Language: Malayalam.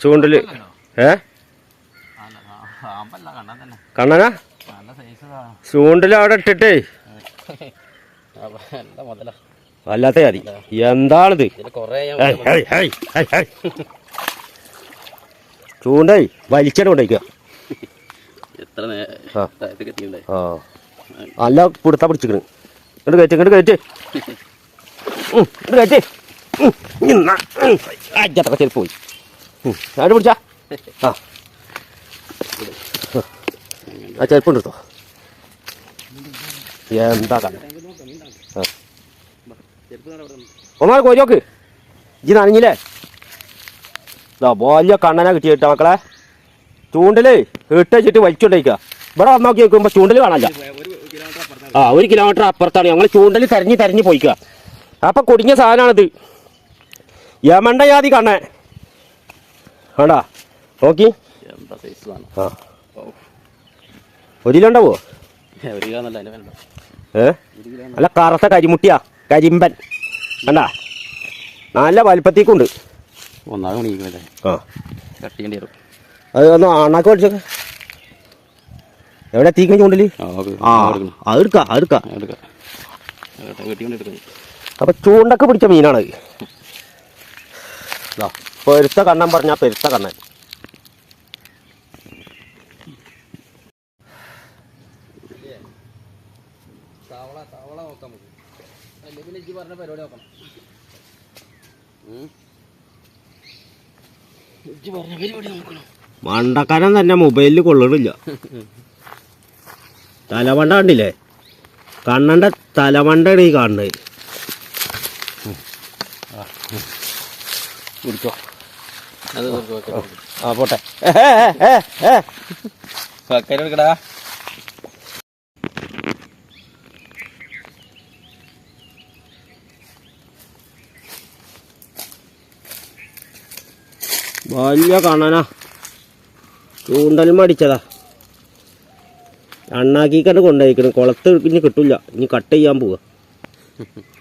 ചൂണ്ടൽ. ഏ? കണ്ണന ചൂണ്ടൽ അവിടെ ഇട്ടിട്ടേ. വല്ലാത്ത മതി എന്താണിത്. ചൂണ്ടേ വലിച്ചാണ് കൊണ്ടേക്കുക നല്ല പിടുത്താ പിടിച്ചിക്കണ്. ഇങ്ങോട്ട് കയറ്റി ഇങ്ങോട്ട് കയറ്റി. ഇങ്ങോട്ട് കയറ്റി. അജ്ജത്തൊക്കെ ചെരുപ്പ് പോയി. പിടിച്ചാ ആ. ആ ചെരുപ്പ് എടുത്തോ. എന്താ കണ്ണ ആ. ഒന്നാമത് കോരി നോക്ക്. ഇജ്ജ് നനഞ്ഞില്ലേ? ഇതാ വലിയ കണ്ണനെ കിട്ടിയിട്ട മക്കളെ. ചൂണ്ടൽ ഇട്ട് വെച്ചിട്ട് വലിച്ചുകൊണ്ടേക്കുക ഇവിടെ വന്ന് നോക്കി നോക്കുമ്പോ ചൂണ്ടൽ കാണാനില്ല. ആ ഒരു കിലോമീറ്റർ അപ്പുറത്താണ്. ഞങ്ങൾ ചൂണ്ടൽ തെരഞ്ഞ് തെരഞ്ഞ് പോയിക്കുക അപ്പൊ കുടുങ്ങിയ സാധനമാണിത് യമണ്ട ജാതി കണ്ണേ വേണ്ടാ? നോക്കി. ആ. ഒരു കിലോ ഉണ്ടാവോ? ഏ നല്ല കറുത്ത കരിമുട്ടിയാ കരിമ്പൻ. വേണ്ട? നല്ല വലിപ്പത്തേക്കുണ്ട്. ആ. കട്ട് ചെയ്യേണ്ടി വരും. അത് ഒന്ന് അണ്ണാക്ക് മേടിച്ചൊക്കെ എവിടെ തീക്കണ ചൂണ്ടൽ? ആ അപ്പൊ ചൂണ്ടൊക്കെ പിടിച്ച മീനാണ് ഇതാ പെരുത്ത കണ്ണൻ പറഞ്ഞാ പെരുത്ത കണ്ണൻ. മണ്ടക്കാരൻ തന്നെ മൊബൈലിൽ കൊള്ളണില്ല. തലമണ്ട കണ്ടില്ലേ? കണ്ണന്റെ തലമണ്ടാണ് ഈ കാണുന്നത്. കുടിച്ചോ. ആ പോട്ടെ. എടുക്കടാ വലിയ കണ്ണനാ. ചൂണ്ടലും അടിച്ചതാ അണ്ണാക്കിക്കണ്ട് കൊണ്ടുപോയിക്കണം. കുളത്ത് ഇനി കിട്ടൂല. ഇനി കട്ട് ചെയ്യാൻ പോവാ.